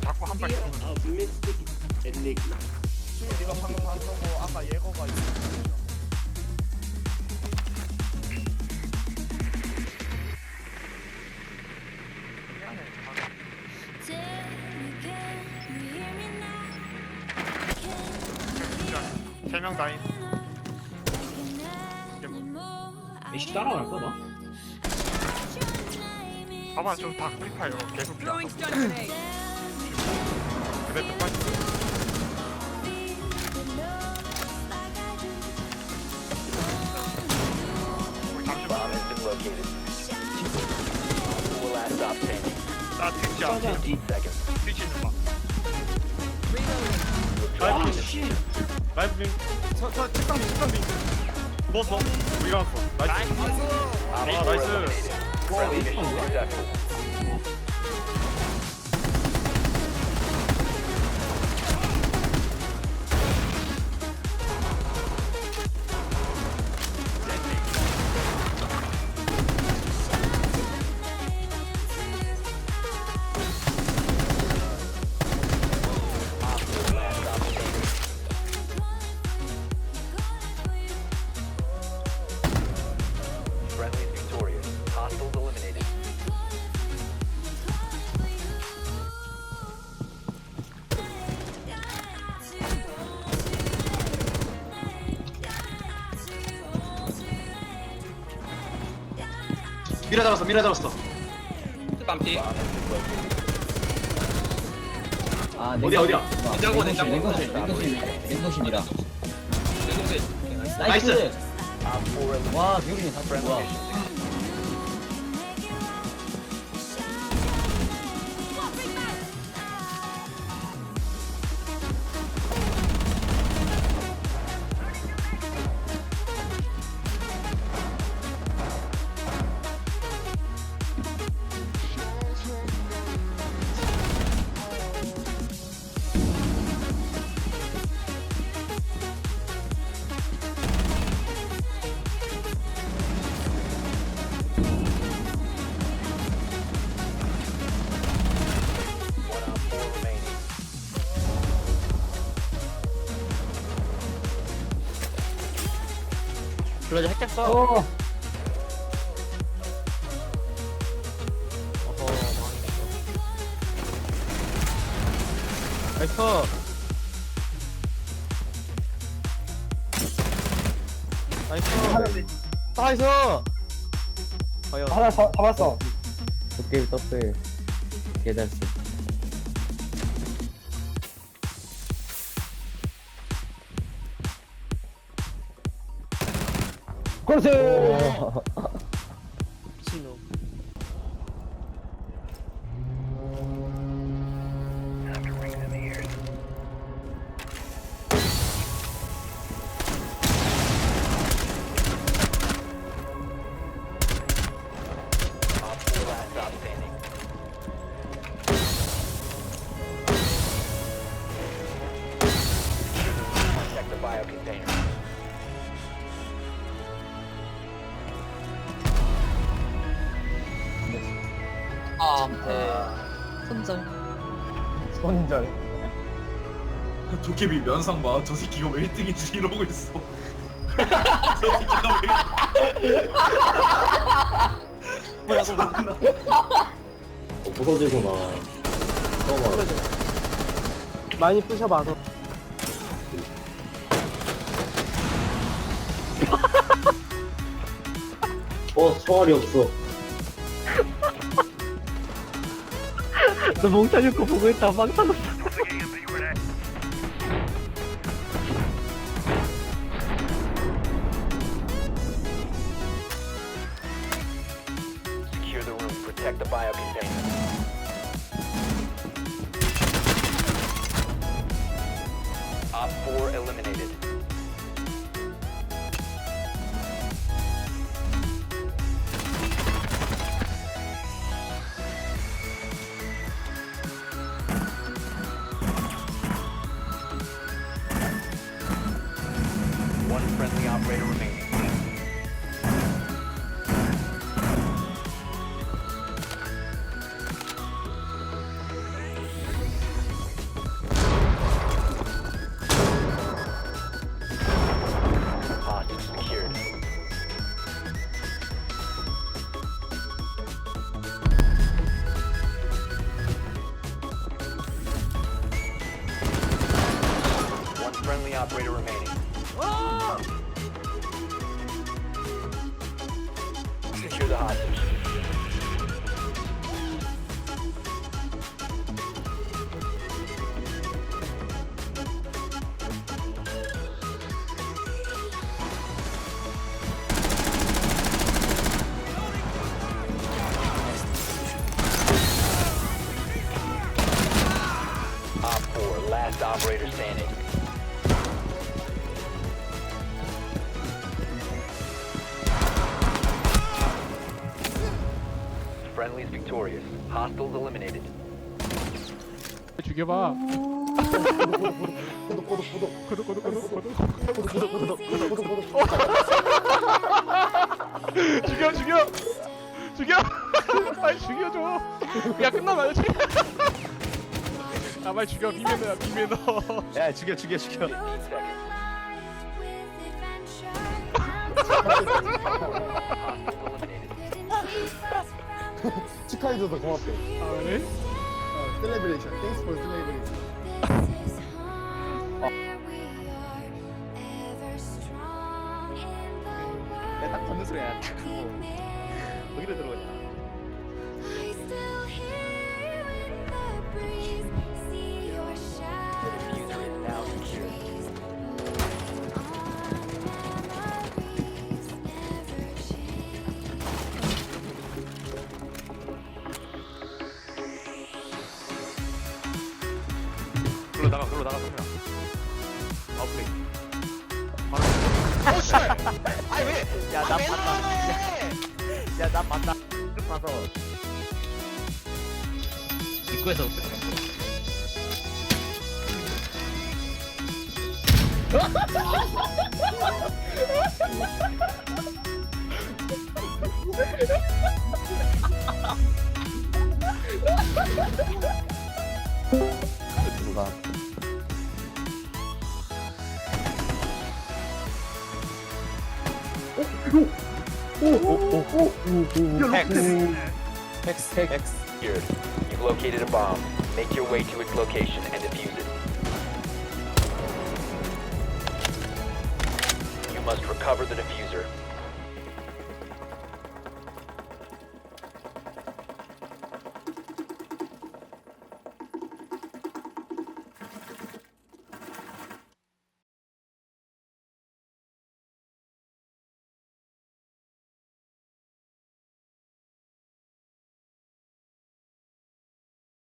자꾸 한 발. seer of mystic enigma. 네가 방금 봤던 거 아까 예거가 있었죠. 세명 다인. 애쉬 따라갈까 나? 봐봐, 좀다 클릭하요. 계속 피하. Throwing stun grenade. 그래도 빨리. 우리 잠시만. Bomb has been located. Four last stop standing. 나 안. 15 seconds. 뒤치 있는 봐. Reloading. 라이브 아 링. 씨! 라이브 링. 저, 저, 책상 링, 책상 링. 넣었어. 우리가 왔어. 나이스. Op 아, 4 나이스. eliminated. incredibly 我 미라 잡았어 미라 잡았어 located. 아, 어디야, 어디야? 냉장고, 냉장고. 냉동실, 냉동실, 냉동실이라. 냉동실 나이스! Op 4 eliminated. 와, 비오리님 다 좋아. 블러드 핵 어. 나이스! 나이스! 나이스! 과연 하나 더 잡았어. 도깨비 떴어요. 개잘쓰. 그렇지. Op 4 last stop container. 손절. 손절. 도깨비 면상 봐 저 새끼가 왜 1등인지 이러고 있어 저 새끼가 부서지구나 많이 부셔봐서. 어 총알이 없어 너 몽타주 거 보고 있다 빵 터졌어. Secure the room. Protect the bio container. Op 4 eliminated. Operator remaining. Secure the hostage. Op 4, last operator standing. Friendly's victorious. Hostiles eliminated. 죽여봐. 죽여 죽여 죽여 빨리 죽여줘 야 끝나면 죽여 아 빨리 죽여 비매너야 비매너 야 죽여 죽여 죽여 15 seconds. 축하해줘서 고맙대. 아 그래? 어, 셀레브레이션. 땡스 포 셀레브레이션. 내딱 걷는 소리야 딱 하고 거기로 들어오냐 야나 봤다. 끝 봐서. 입구에서 누가? 엑 Hex. Hex. Hex. Here, You've located a bomb. Make your way to its location and defuse it. You must recover the diffuser.